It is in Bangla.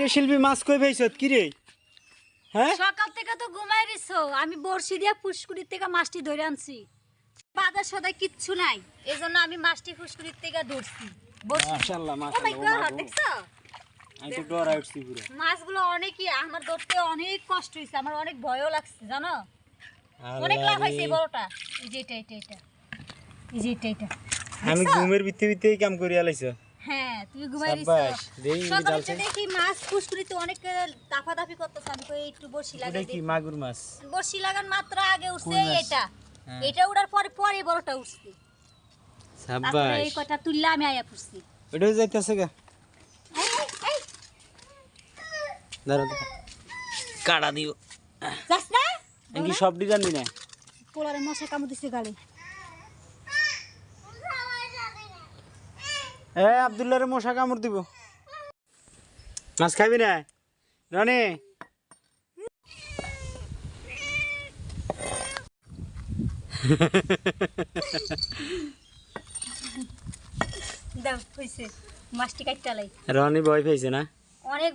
কিরে শিল্পী মাছ কই কি রে? হ্যাঁ? সকাল থেকে তো ঘুমাই রিছো আমি বড়শি দিয়ে পুষ্কুরির থেকে মাছটি ধরে আনছি। বাজার সদায় কিচ্ছু নাই। এই জন্য আমি মাছটি পুষ্কুরির থেকে ধরছি। মাশাআল্লাহ মাই গড দেখছ? আমি তো পুরো। মাছগুলো অনেকই আমার ধরতে অনেক কষ্ট হয়েছে আমার অনেক ভয়ও লাগছে জানো? অনেক লাভ হয়েছে এই বড়টা। এই যে এটা এটা এটা। এই যে এটা এটা। আমি ঘুমের ভিতরে ভিতরেই কাম করিয়া আলাইছ হ্যাঁ তুমি ঘুমাই দেখি মাছ পুষ্কুরিতে অনেক আমি কই একটু মাগুর মাছ? লাগান মাত্র আগে উঠছে এটা। হ্যাঁ। এটা উড়ার পরে পরে বড়টা উঠছে। এই আমি আয়া ওটা যাইতেছে গা। কাটা দিও। যাস না আমি সব ডিজাইন দি না? পোলারে মশা কামড় দিছে গালে। এ আব্দুল্লাহরে মশা কামড় দিব। মাছ খাবি না? রনি। রানি ভয় পাইছে না? অনেক